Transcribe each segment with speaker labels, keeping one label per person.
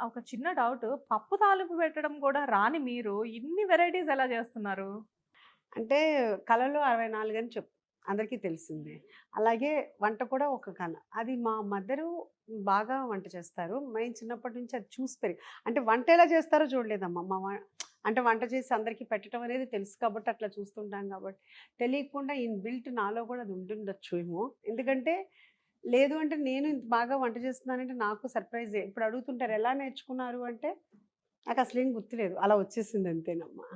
Speaker 1: ఒక చిన్న డౌట్. పప్పు తాలింపు పెట్టడం కూడా రాని మీరు ఇన్ని వెరైటీస్ ఎలా చేస్తున్నారు?
Speaker 2: అంటే కళలో అరవై నాలుగు అని చెప్ అందరికీ తెలిసిందే. అలాగే వంట కూడా ఒక కళ. అది మా మదరు బాగా వంట చేస్తారు. మేము చిన్నప్పటి నుంచి అది చూసి పెరిగి అంటే వంట ఎలా చేస్తారో చూడలేదమ్మా. మా అంటే వంట చేసి అందరికీ పెట్టడం అనేది తెలుసు కాబట్టి అట్లా చూస్తుంటాం కాబట్టి. తెలియకుండా ఇన్ బిల్ట్ నాలో కూడా అది ఉండుండొచ్చు ఏమో ఎందుకంటే లేదు అంటే నేను ఇంత బాగా వంట చేస్తున్నానంటే నాకు సర్ప్రైజ్. ఇప్పుడు అడుగుతుంటారు ఎలా నేర్చుకున్నారు? అంటే నాకు అసలు ఏం గుర్తులేదు. అలా వచ్చేసింది అంతేనమ్మా.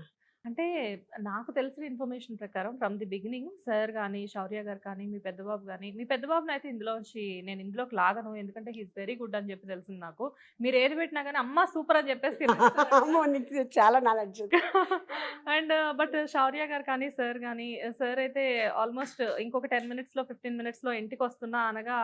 Speaker 1: అంటే నాకు తెలిసిన ఇన్ఫర్మేషన్ ప్రకారం ఫ్రమ్ ది బిగినింగ్ సార్ కానీ శౌర్య గారు కానీ మీ పెద్దబాబు కానీ మీ పెద్దబాబుని అయితే ఇందులోంచి నేను ఇందులోకి లాగను. ఎందుకంటే హీస్ వెరీ గుడ్ అని చెప్పి తెలిసింది నాకు. మీరు ఏది పెట్టినా కానీ అమ్మ సూపర్ అని చెప్పేసి
Speaker 2: చాలా నాలెడ్జ్
Speaker 1: అండ్ బట్ శౌర్య గారు కానీ సార్ కానీ సార్ అయితే ఆల్మోస్ట్ ఇంకొక టెన్ మినిట్స్లో ఫిఫ్టీన్ మినిట్స్లో ఇంటికి వస్తున్నా అనగా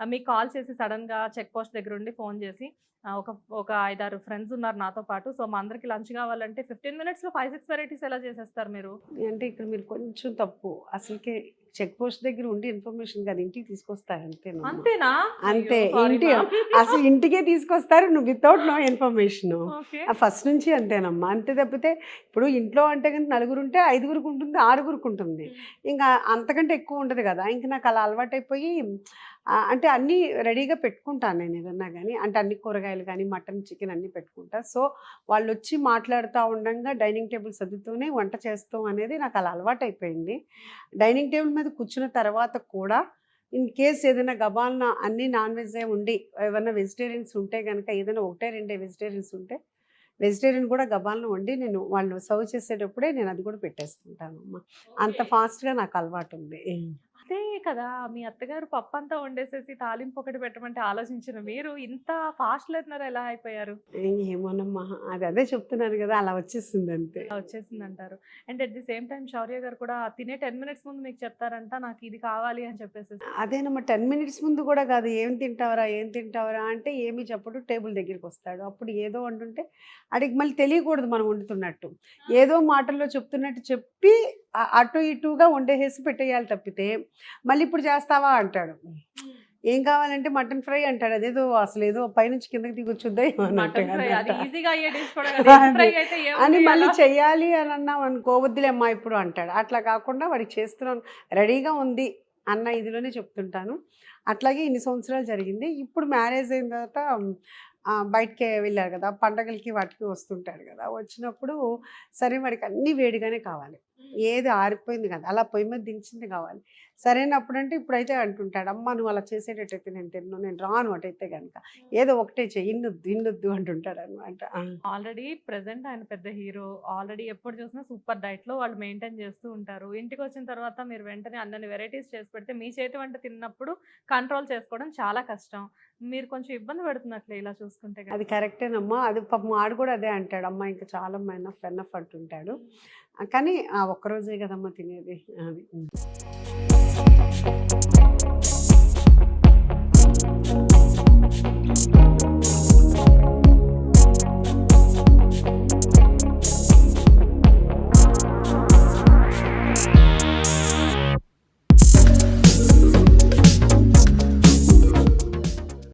Speaker 1: ఆ, మీకు కాల్ చేసి సడన్గా చెక్ పోస్ట్ దగ్గర ఉండి ఫోన్ చేసి ఒక ఒక ఐదారు ఫ్రెండ్స్ ఉన్నారు నాతో పాటు. సో మా అందరికి లంచ్ కావాలంటే ఫిఫ్టీన్ మినిట్స్లో ఫైవ్ సిక్స్ వెరైటీస్ ఎలా చేసేస్తారు మీరు?
Speaker 2: అంటే ఇక్కడ మీరు కొంచెం తప్పు. అసలుకే చెక్ పోస్ట్ దగ్గర ఉండి ఇన్ఫర్మేషన్ కాదు ఇంటికి తీసుకొస్తారు అంతే
Speaker 1: అంతేనా?
Speaker 2: అంతే. ఇంటి. అసలు ఇంటికే తీసుకొస్తారు నువ్వు వితౌట్ నో ఇన్ఫర్మేషన్. ఫస్ట్ నుంచి అంతేనమ్మా. అంతే తప్పితే ఇప్పుడు ఇంట్లో అంటే కనుక నలుగురు ఉంటే ఐదుగురికి ఉంటుంది ఆరుగురికి ఉంటుంది. ఇంకా అంతకంటే ఎక్కువ ఉండదు కదా. ఇంక నాకు అలా అలవాటైపోయి అంటే అన్నీ రెడీగా పెట్టుకుంటాను నేను ఏదన్నా కానీ అంటే అన్ని కూరగాయలు కానీ మటన్ చికెన్ అన్నీ పెట్టుకుంటా. సో వాళ్ళు వచ్చి మాట్లాడుతూ ఉండగా డైనింగ్ టేబుల్ సర్దుతూనే వంట చేస్తాం అనేది నాకు అలా అలవాటైపోయింది. డైనింగ్ టేబుల్ మీద కూర్చున్న తర్వాత కూడా ఇన్ కేస్ ఏదైనా గబాలన అన్ని నాన్ వెజే ఉండి ఏమైనా వెజిటేరియన్స్ ఉంటే కనుక ఏదైనా ఒకటే రెండే వెజిటేరియన్స్ ఉంటే వెజిటేరియన్ కూడా గబాలను వండి నేను వాళ్ళు సర్వ్ చేసేటప్పుడే నేను అది కూడా పెట్టేస్తుంటాను అమ్మ అంత ఫాస్ట్గా నాకు అలవాటు ఉంది
Speaker 1: అదే కదా! మీ అత్తగారు పప్పు అంతా వండేసేసి తాలింపు ఒకటి పెట్టమంటే ఆలోచించిన మీరు ఇంత ఫాస్ట్ లెర్నర్ ఎలా అయిపోయారు?
Speaker 2: ఏమోనమ్మా అది అదే చెప్తున్నాను కదా! అలా వచ్చేసింది అంతే.
Speaker 1: వచ్చేసింది అంటారు and at the same time Shaurya గారు కూడా తినే టెన్ మినిట్స్ ముందు మీకు చెప్తారంట నాకు ఇది కావాలి అని చెప్పేసి
Speaker 2: అదేనమ్మా టెన్ మినిట్స్ ముందు కూడా కాదు ఏం తింటావరా ఏం తింటావరా అంటే ఏమీ చెప్పడు టేబుల్ దగ్గరికి వస్తాడు. అప్పుడు ఏదో వండుంటే అడిగి మళ్ళీ తెలియకూడదు మనం వండుతున్నట్టు. ఏదో మాటల్లో చెప్తున్నట్టు చెప్పి అటు ఇటుగా వండేసేసి పెట్టేయాలి తప్పితే మళ్ళీ ఇప్పుడు చేస్తావా అంటాడు. ఏం కావాలంటే మటన్ ఫ్రై అంటాడు. అదేదో అసలు ఏదో పైనుంచి కిందకి దిగొచ్చుద్దా అని మళ్ళీ? చెయ్యాలి అని అన్నాం అనుకో వద్దులేమ్మా ఇప్పుడు అంటాడు. అట్లా కాకుండా వాడికి చేస్తున్నాను రెడీగా ఉంది అన్న ఇదిలోనే చెప్తుంటాను. అట్లాగే ఇన్ని సంవత్సరాలు జరిగింది. ఇప్పుడు మ్యారేజ్ అయిన తర్వాత బయటికి వెళ్ళారు కదా పండగలకి వాటికి వస్తుంటాడు కదా వచ్చినప్పుడు సరే వాడికి అన్నీ వేడిగానే కావాలి. ఏది ఆరిపోయింది కదా అలా పొయ్యి మీద దించింది కావాలి. సరైనప్పుడు అంటే ఇప్పుడైతే అంటుంటాడు అమ్మ నువ్వు అలా చేసేటట్టయితే నేను తిన్ను నేను రాను అటైతే కనుక ఏదో ఒకటే చెయ్యి ఇన్నొద్దు ఇన్నొద్దు అంటుంటాడు అనమాట
Speaker 1: ఆల్రెడీ ప్రెసెంట్ ఆయన పెద్ద హీరో ఆల్రెడీ ఎప్పుడు చూసినా సూపర్ డైట్లో వాళ్ళు మెయింటైన్ చేస్తూ ఉంటారు. ఇంటికి వచ్చిన తర్వాత మీరు వెంటనే అన్నన్ని వెరైటీస్ చేసి పెడితే మీ చేతి వంట తిన్నప్పుడు కంట్రోల్ చేసుకోవడం చాలా కష్టం. మీరు కొంచెం ఇబ్బంది పెడుతున్నట్లే ఇలా చూసుకుంటే
Speaker 2: అది కరెక్టేనమ్మా. అది పాపం ఆడు కూడా అదే అంటాడు. అమ్మ ఇంకా చాలా ఎనఫ్ అఫ్ అంటుంటాడు కానీ ఆ ఒక్కరోజే కదమ్మా తినేది. అది.